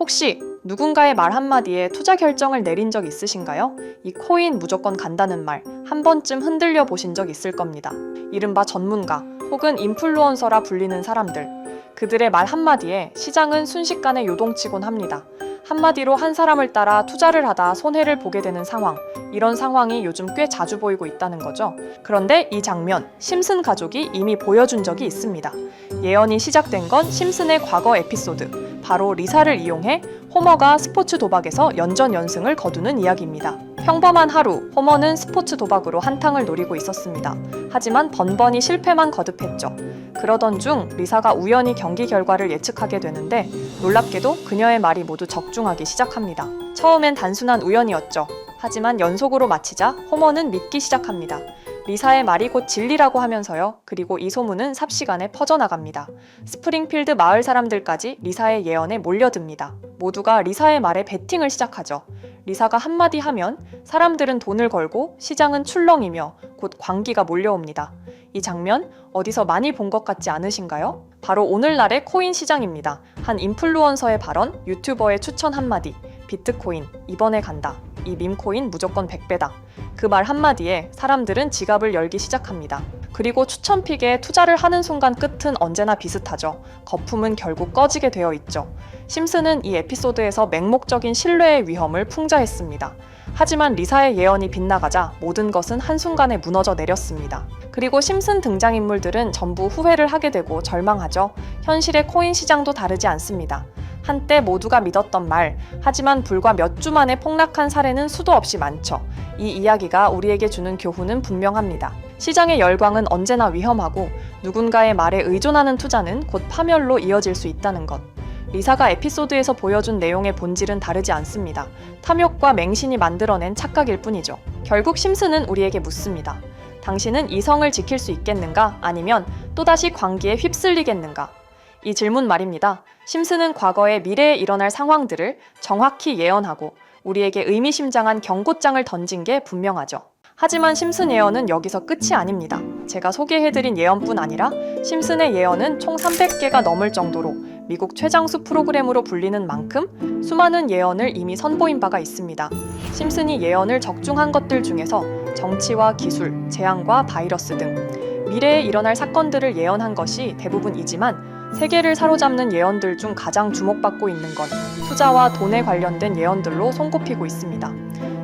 혹시 누군가의 말 한마디에 투자 결정을 내린 적 있으신가요? 이 코인 무조건 간다는 말 한 번쯤 흔들려 보신 적 있을 겁니다. 이른바 전문가 혹은 인플루언서라 불리는 사람들. 그들의 말 한마디에 시장은 순식간에 요동치곤 합니다. 한마디로 한 사람을 따라 투자를 하다 손해를 보게 되는 상황. 이런 상황이 요즘 꽤 자주 보이고 있다는 거죠. 그런데 이 장면, 심슨 가족이 이미 보여준 적이 있습니다. 예언이 시작된 건 심슨의 과거 에피소드. 바로 리사를 이용해 호머가 스포츠 도박에서 연전 연승을 거두는 이야기입니다. 평범한 하루, 호머는 스포츠 도박으로 한탕을 노리고 있었습니다. 하지만 번번이 실패만 거듭했죠. 그러던 중 리사가 우연히 경기 결과를 예측하게 되는데 놀랍게도 그녀의 말이 모두 적중하기 시작합니다. 처음엔 단순한 우연이었죠. 하지만 연속으로 마치자 호머는 믿기 시작합니다. 리사의 말이 곧 진리라고 하면서요. 그리고 이 소문은 삽시간에 퍼져나갑니다. 스프링필드 마을 사람들까지 리사의 예언에 몰려듭니다. 모두가 리사의 말에 베팅을 시작하죠. 리사가 한마디 하면 사람들은 돈을 걸고 시장은 출렁이며 곧 광기가 몰려옵니다. 이 장면 어디서 많이 본 것 같지 않으신가요? 바로 오늘날의 코인 시장입니다. 한 인플루언서의 발언, 유튜버의 추천 한마디, 비트코인, 이번에 간다. 이 밈코인 무조건 100배다. 그 말 한마디에 사람들은 지갑을 열기 시작합니다. 그리고 추천픽에 투자를 하는 순간 끝은 언제나 비슷하죠. 거품은 결국 꺼지게 되어 있죠. 심슨은 이 에피소드에서 맹목적인 신뢰의 위험을 풍자했습니다. 하지만 리사의 예언이 빗나가자 모든 것은 한순간에 무너져 내렸습니다. 그리고 심슨 등장인물들은 전부 후회를 하게 되고 절망하죠. 현실의 코인 시장도 다르지 않습니다. 한때 모두가 믿었던 말, 하지만 불과 몇 주 만에 폭락한 사례는 수도 없이 많죠. 이 이야기가 우리에게 주는 교훈은 분명합니다. 시장의 열광은 언제나 위험하고 누군가의 말에 의존하는 투자는 곧 파멸로 이어질 수 있다는 것. 리사가 에피소드에서 보여준 내용의 본질은 다르지 않습니다. 탐욕과 맹신이 만들어낸 착각일 뿐이죠. 결국 심슨은 우리에게 묻습니다. 당신은 이성을 지킬 수 있겠는가? 아니면 또다시 광기에 휩쓸리겠는가? 이 질문 말입니다. 심슨은 과거의 미래에 일어날 상황들을 정확히 예언하고 우리에게 의미심장한 경고장을 던진 게 분명하죠. 하지만 심슨 예언은 여기서 끝이 아닙니다. 제가 소개해드린 예언뿐 아니라 심슨의 예언은 총 300개가 넘을 정도로 미국 최장수 프로그램으로 불리는 만큼 수많은 예언을 이미 선보인 바가 있습니다. 심슨이 예언을 적중한 것들 중에서 정치와 기술, 재앙과 바이러스 등 미래에 일어날 사건들을 예언한 것이 대부분이지만 세계를 사로잡는 예언들 중 가장 주목받고 있는 건 투자와 돈에 관련된 예언들로 손꼽히고 있습니다.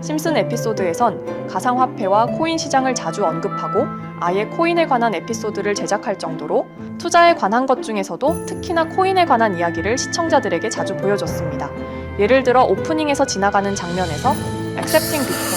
심슨 에피소드에선 가상화폐와 코인 시장을 자주 언급하고 아예 코인에 관한 에피소드를 제작할 정도로 투자에 관한 것 중에서도 특히나 코인에 관한 이야기를 시청자들에게 자주 보여줬습니다. 예를 들어 오프닝에서 지나가는 장면에서 accepting 비트코인,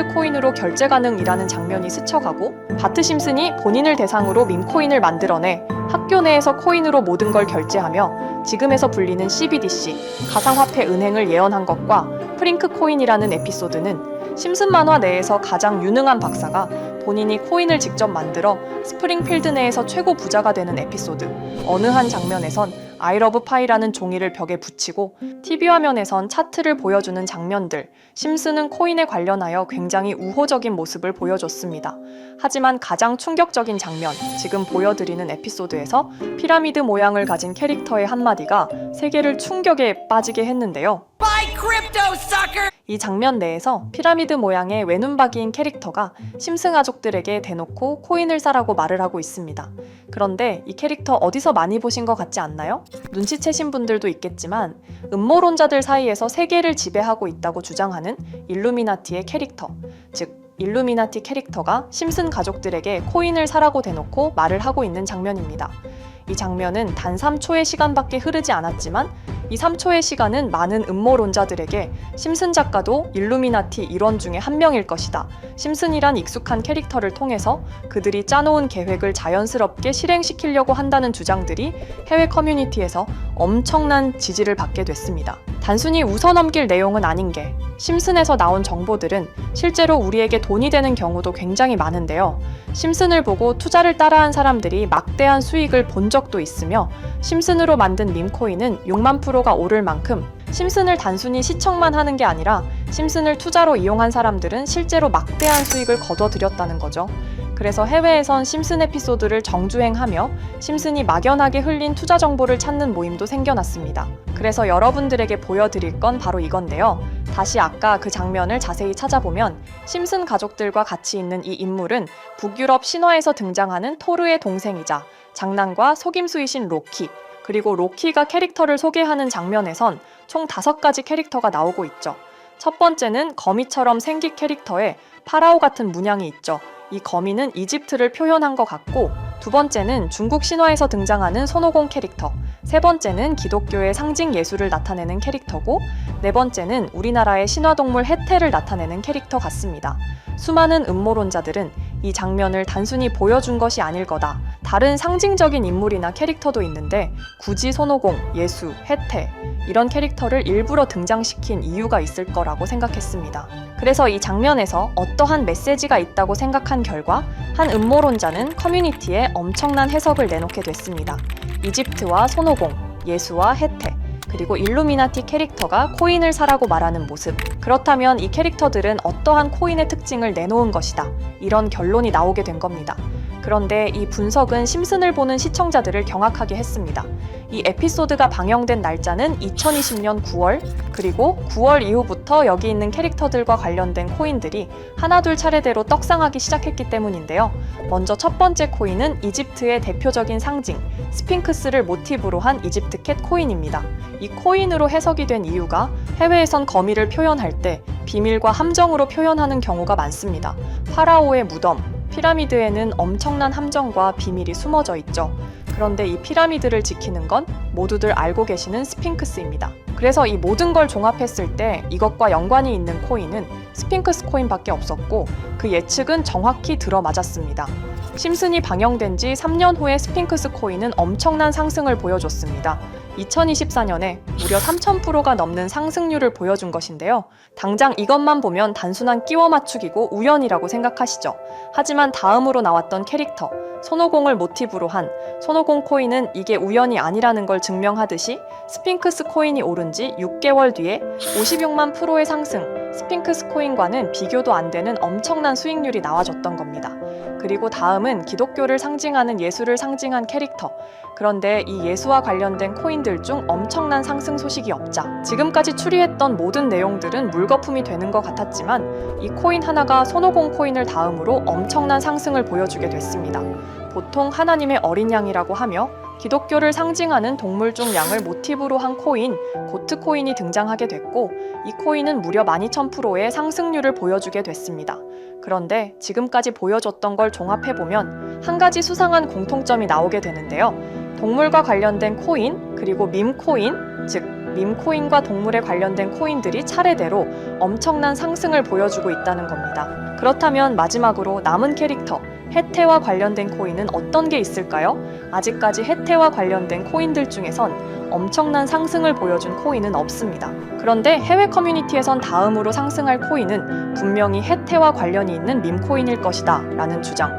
비트코인으로 결제 가능이라는 장면이 스쳐가고 바트 심슨이 본인을 대상으로 밈코인을 만들어내 학교 내에서 코인으로 모든 걸 결제하며 지금에서 불리는 CBDC, 가상화폐 은행을 예언한 것과 프링크 코인이라는 에피소드는 심슨 만화 내에서 가장 유능한 박사가 본인이 코인을 직접 만들어 스프링필드 내에서 최고 부자가 되는 에피소드. 어느 한 장면에선 아이러브 파이라는 종이를 벽에 붙이고 TV 화면에선 차트를 보여주는 장면들. 심슨은 코인에 관련하여 굉장히 우호적인 모습을 보여줬습니다. 하지만 가장 충격적인 장면, 지금 보여드리는 에피소드에서 피라미드 모양을 가진 캐릭터의 한마디가 세계를 충격에 빠지게 했는데요. Buy crypto, sucker! 이 장면 내에서 피라미드 모양의 외눈박이인 캐릭터가 심슨 가족들에게 대놓고 코인을 사라고 말을 하고 있습니다. 그런데 이 캐릭터 어디서 많이 보신 것 같지 않나요? 눈치채신 분들도 있겠지만 음모론자들 사이에서 세계를 지배하고 있다고 주장하는 일루미나티의 캐릭터, 즉 일루미나티 캐릭터가 심슨 가족들에게 코인을 사라고 대놓고 말을 하고 있는 장면입니다. 이 장면은 단 3초의 시간밖에 흐르지 않았지만 이 3초의 시간은 많은 음모론자들에게 심슨 작가도 일루미나티 일원 중에 한 명일 것이다. 심슨이란 익숙한 캐릭터를 통해서 그들이 짜놓은 계획을 자연스럽게 실행시키려고 한다는 주장들이 해외 커뮤니티에서 엄청난 지지를 받게 됐습니다. 단순히 웃어넘길 내용은 아닌 게 심슨에서 나온 정보들은 실제로 우리에게 돈이 되는 경우도 굉장히 많은데요. 심슨을 보고 투자를 따라한 사람들이 막대한 수익을 본 적도 있으며 심슨으로 만든 밈코인은 6만 프로가 오를 만큼 심슨을 단순히 시청만 하는 게 아니라 심슨을 투자로 이용한 사람들은 실제로 막대한 수익을 거둬들였다는 거죠. 그래서 해외에선 심슨 에피소드를 정주행하며 심슨이 막연하게 흘린 투자 정보를 찾는 모임도 생겨났습니다. 그래서 여러분들에게 보여드릴 건 바로 이건데요. 다시 아까 그 장면을 자세히 찾아보면 심슨 가족들과 같이 있는 이 인물은 북유럽 신화에서 등장하는 토르의 동생이자 장난과 속임수이신 로키, 그리고 로키가 캐릭터를 소개하는 장면에선 총 다섯 가지 캐릭터가 나오고 있죠. 첫 번째는 거미처럼 생긴 캐릭터에 파라오 같은 문양이 있죠. 이 거미는 이집트를 표현한 것 같고, 두 번째는 중국 신화에서 등장하는 손오공 캐릭터, 세 번째는 기독교의 상징 예술을 나타내는 캐릭터고, 네 번째는 우리나라의 신화동물 해태를 나타내는 캐릭터 같습니다. 수많은 음모론자들은 이 장면을 단순히 보여준 것이 아닐 거다. 다른 상징적인 인물이나 캐릭터도 있는데 굳이 손오공, 예수, 해태 이런 캐릭터를 일부러 등장시킨 이유가 있을 거라고 생각했습니다. 그래서 이 장면에서 어떠한 메시지가 있다고 생각한 결과 한 음모론자는 커뮤니티에 엄청난 해석을 내놓게 됐습니다. 이집트와 손오공, 예수와 해태, 그리고 일루미나티 캐릭터가 코인을 사라고 말하는 모습. 그렇다면 이 캐릭터들은 어떠한 코인의 특징을 내놓은 것이다. 이런 결론이 나오게 된 겁니다. 그런데 이 분석은 심슨을 보는 시청자들을 경악하게 했습니다. 이 에피소드가 방영된 날짜는 2020년 9월, 그리고 9월 이후부터 여기 있는 캐릭터들과 관련된 코인들이 하나둘 차례대로 떡상하기 시작했기 때문인데요. 먼저 첫 번째 코인은 이집트의 대표적인 상징, 스핑크스를 모티브로 한 이집트 캣 코인입니다. 이 코인으로 해석이 된 이유가 해외에선 거미를 표현할 때 비밀과 함정으로 표현하는 경우가 많습니다. 파라오의 무덤, 피라미드에는 엄청난 함정과 비밀이 숨어져 있죠. 그런데 이 피라미드를 지키는 건 모두들 알고 계시는 스핑크스입니다. 그래서 이 모든 걸 종합했을 때 이것과 연관이 있는 코인은 스핑크스 코인밖에 없었고 그 예측은 정확히 들어맞았습니다. 심슨이 방영된 지 3년 후에 스핑크스 코인은 엄청난 상승을 보여줬습니다. 2024년에 무려 3,000%가 넘는 상승률을 보여준 것인데요. 당장 이것만 보면 단순한 끼워 맞추기고 우연이라고 생각하시죠. 하지만 다음으로 나왔던 캐릭터, 손오공을 모티브로 한 손오공 코인은 이게 우연이 아니라는 걸 증명하듯이 스핑크스 코인이 오른 지 6개월 뒤에 56만 프로의 상승, 스핑크스 코인과는 비교도 안 되는 엄청난 수익률이 나와줬던 겁니다. 그리고 다음은 기독교를 상징하는 예수를 상징한 캐릭터. 그런데 이 예수와 관련된 코인들 중 엄청난 상승 소식이 없자 지금까지 추리했던 모든 내용들은 물거품이 되는 것 같았지만 이 코인 하나가 손오공 코인을 다음으로 엄청난 상승을 보여주게 됐습니다. 보통 하나님의 어린 양이라고 하며 기독교를 상징하는 동물 중 양을 모티브로 한 코인, 고트 코인이 등장하게 됐고, 이 코인은 무려 12,000%의 상승률을 보여주게 됐습니다. 그런데 지금까지 보여줬던 걸 종합해보면 한 가지 수상한 공통점이 나오게 되는데요. 동물과 관련된 코인, 그리고 밈코인, 즉, 밈코인과 동물에 관련된 코인들이 차례대로 엄청난 상승을 보여주고 있다는 겁니다. 그렇다면 마지막으로 남은 캐릭터, 해태와 관련된 코인은 어떤 게 있을까요? 아직까지 해태와 관련된 코인들 중에선 엄청난 상승을 보여준 코인은 없습니다. 그런데 해외 커뮤니티에선 다음으로 상승할 코인은 분명히 해태와 관련이 있는 밈코인일 것이다 라는 주장.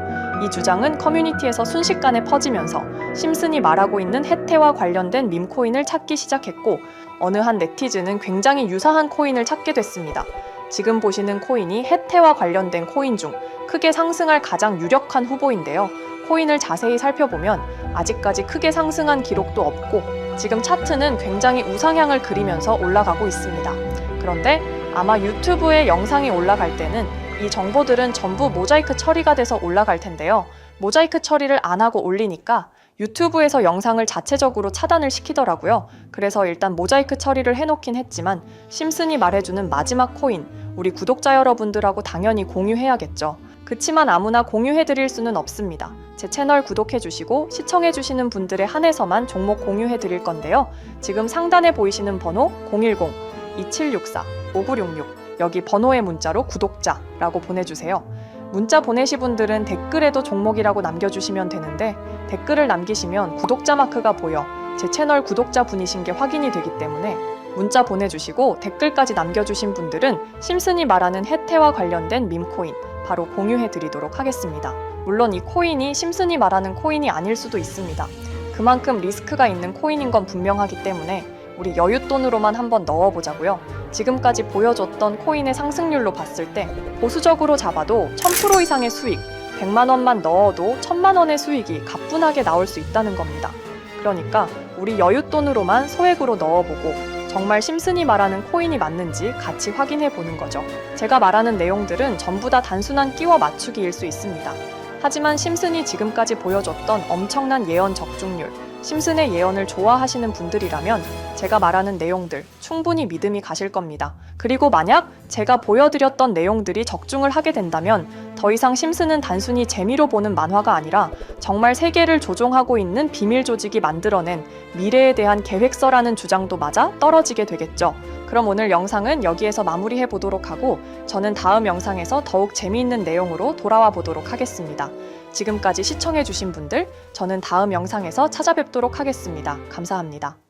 이 주장은 커뮤니티에서 순식간에 퍼지면서 심슨이 말하고 있는 해태와 관련된 밈코인을 찾기 시작했고 어느 한 네티즌은 굉장히 유사한 코인을 찾게 됐습니다. 지금 보시는 코인이 해태와 관련된 코인 중 크게 상승할 가장 유력한 후보인데요. 코인을 자세히 살펴보면 아직까지 크게 상승한 기록도 없고 지금 차트는 굉장히 우상향을 그리면서 올라가고 있습니다. 그런데 아마 유튜브에 영상이 올라갈 때는 이 정보들은 전부 모자이크 처리가 돼서 올라갈 텐데요. 모자이크 처리를 안 하고 올리니까 유튜브에서 영상을 자체적으로 차단을 시키더라고요. 그래서 일단 모자이크 처리를 해놓긴 했지만 심슨이 말해주는 마지막 코인, 우리 구독자 여러분들하고 당연히 공유해야겠죠. 그치만 아무나 공유해드릴 수는 없습니다. 제 채널 구독해주시고 시청해주시는 분들에 한해서만 종목 공유해드릴 건데요. 지금 상단에 보이시는 번호 010-2764-5966 여기 번호의 문자로 구독자라고 보내주세요. 문자 보내시 분들은 댓글에도 종목이라고 남겨주시면 되는데 댓글을 남기시면 구독자 마크가 보여 제 채널 구독자 분이신 게 확인이 되기 때문에 문자 보내주시고 댓글까지 남겨주신 분들은 심슨이 말하는 혜태와 관련된 밈코인 바로 공유해 드리도록 하겠습니다. 물론 이 코인이 심슨이 말하는 코인이 아닐 수도 있습니다. 그만큼 리스크가 있는 코인인 건 분명하기 때문에 우리 여윳돈으로만 한번 넣어보자고요. 지금까지 보여줬던 코인의 상승률로 봤을 때 보수적으로 잡아도 1000% 이상의 수익, 100만 원만 넣어도 1000만 원의 수익이 가뿐하게 나올 수 있다는 겁니다. 그러니까 우리 여윳돈으로만 소액으로 넣어보고 정말 심슨이 말하는 코인이 맞는지 같이 확인해 보는 거죠. 제가 말하는 내용들은 전부 다 단순한 끼워 맞추기일 수 있습니다. 하지만 심슨이 지금까지 보여줬던 엄청난 예언 적중률, 심슨의 예언을 좋아하시는 분들이라면 제가 말하는 내용들 충분히 믿음이 가실 겁니다. 그리고 만약 제가 보여드렸던 내용들이 적중을 하게 된다면 더 이상 심슨은 단순히 재미로 보는 만화가 아니라 정말 세계를 조종하고 있는 비밀 조직이 만들어낸 미래에 대한 계획서라는 주장도 맞아 떨어지게 되겠죠. 그럼 오늘 영상은 여기에서 마무리해 보도록 하고 저는 다음 영상에서 더욱 재미있는 내용으로 돌아와 보도록 하겠습니다. 지금까지 시청해 주신 분들 저는 다음 영상에서 찾아뵙도록 하겠습니다. 감사합니다.